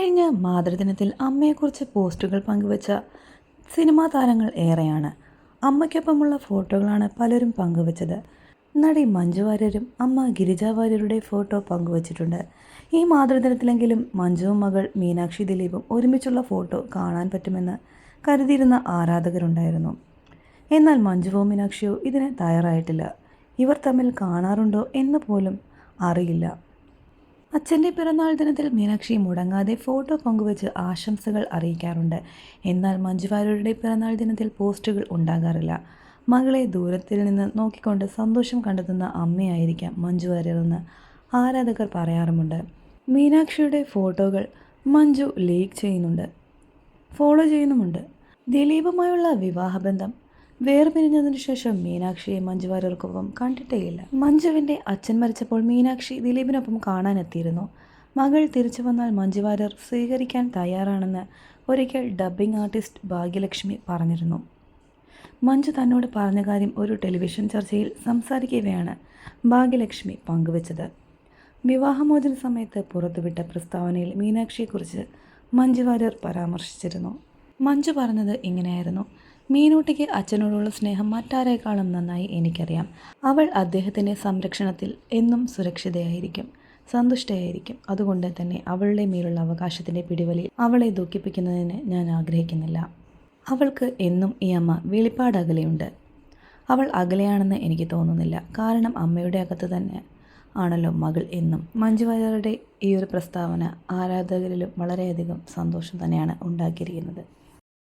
ഇക്കഴിഞ്ഞ മാതൃദിനത്തിൽ അമ്മയെക്കുറിച്ച് പോസ്റ്റുകൾ പങ്കുവച്ച സിനിമാ താരങ്ങൾ ഏറെയാണ്. അമ്മയ്ക്കൊപ്പമുള്ള ഫോട്ടോകളാണ് പലരും പങ്കുവച്ചത്. നടി മഞ്ജു വാര്യരും അമ്മ ഗിരിജ വാര്യരുടെ ഫോട്ടോ പങ്കുവച്ചിട്ടുണ്ട്. ഈ മാതൃദിനത്തിലെങ്കിലും മഞ്ജുവും മകൾ മീനാക്ഷി ദിലീപും ഒരുമിച്ചുള്ള ഫോട്ടോ കാണാൻ പറ്റുമെന്ന് കരുതിയിരുന്ന ആരാധകരുണ്ടായിരുന്നു. എന്നാൽ മഞ്ജുവോ മീനാക്ഷിയോ ഇതിന് തയ്യാറായിട്ടില്ല. ഇവർ തമ്മിൽ കാണാറുണ്ടോ എന്ന് പോലും അറിയില്ല. അച്ഛന്റെ പിറന്നാൾ ദിനത്തിൽ മീനാക്ഷി മുടങ്ങാതെ ഫോട്ടോ പങ്കുവച്ച് ആശംസകൾ അറിയിക്കാറുണ്ട്. എന്നാൽ മഞ്ജുവാര്യരുടെ പിറന്നാൾ ദിനത്തിൽ പോസ്റ്റുകൾ ഉണ്ടാകാറില്ല. മകളെ ദൂരത്തിൽ നിന്ന് നോക്കിക്കൊണ്ട് സന്തോഷം കണ്ടെത്തുന്ന അമ്മയായിരിക്കാം മഞ്ജു വാര്യരെന്ന് ആരാധകർ പറയാറുമുണ്ട്. മീനാക്ഷിയുടെ ഫോട്ടോകൾ മഞ്ജു ലീക്ക് ചെയ്യുന്നുണ്ട്. ഫോളോ ചെയ്യുന്നുമുണ്ട്. ദിലീപുമായുള്ള വിവാഹബന്ധം വേർപിരിഞ്ഞതിനു ശേഷം മീനാക്ഷിയെ മഞ്ജു വാര്യർക്കൊപ്പം കണ്ടിട്ടേയില്ല. മഞ്ജുവിന്റെ അച്ഛൻ മരിച്ചപ്പോൾ മീനാക്ഷി ദിലീപിനൊപ്പം കാണാനെത്തിയിരുന്നു. മകൾ തിരിച്ചു വന്നാൽ മഞ്ജു വാര്യർ സ്വീകരിക്കാൻ തയ്യാറാണെന്ന് ഒരിക്കൽ ഡബ്ബിംഗ് ആർട്ടിസ്റ്റ് ഭാഗ്യലക്ഷ്മി പറഞ്ഞിരുന്നു. മഞ്ജു തന്നോട് പറഞ്ഞ കാര്യം ഒരു ടെലിവിഷൻ ചർച്ചയിൽ സംസാരിക്കുകയാണ് ഭാഗ്യലക്ഷ്മി പങ്കുവച്ചത്. വിവാഹമോചന സമയത്ത് പുറത്തുവിട്ട പ്രസ്താവനയിൽ മീനാക്ഷിയെക്കുറിച്ച് മഞ്ജു വാര്യർ പരാമർശിച്ചിരുന്നു. മഞ്ജു പറഞ്ഞത് ഇങ്ങനെയായിരുന്നു. മീനൂട്ടിക്ക് അച്ഛനോടുള്ള സ്നേഹം മറ്റാരേക്കാളും നന്നായി എനിക്കറിയാം. അവൾ അദ്ദേഹത്തിന്റെ സംരക്ഷണത്തിൽ എന്നും സുരക്ഷിതയായിരിക്കും സന്തുഷ്ടയായിരിക്കും. അതുകൊണ്ട് തന്നെ അവളുടെ മേലുള്ള അവകാശത്തിന്റെ പിടിവലി അവളെ ദുഃഖിപ്പിക്കുന്നതിന് ഞാൻ ആഗ്രഹിക്കുന്നില്ല. അവൾക്ക് എന്നും ഈ അമ്മ വെളിപ്പാട് അകലെയുണ്ട്. അവൾ അകലെയാണെന്ന് എനിക്ക് തോന്നുന്നില്ല. കാരണം അമ്മയുടെ അകത്ത് തന്നെ ആണല്ലോ മകൾ എന്നും. മഞ്ജു വാര്യരുടെ ഈ ഒരു പ്രസ്താവന ആരാധകരിലും വളരെയധികം സന്തോഷം തന്നെയാണ് ഉണ്ടാക്കിയിരിക്കുന്നത്.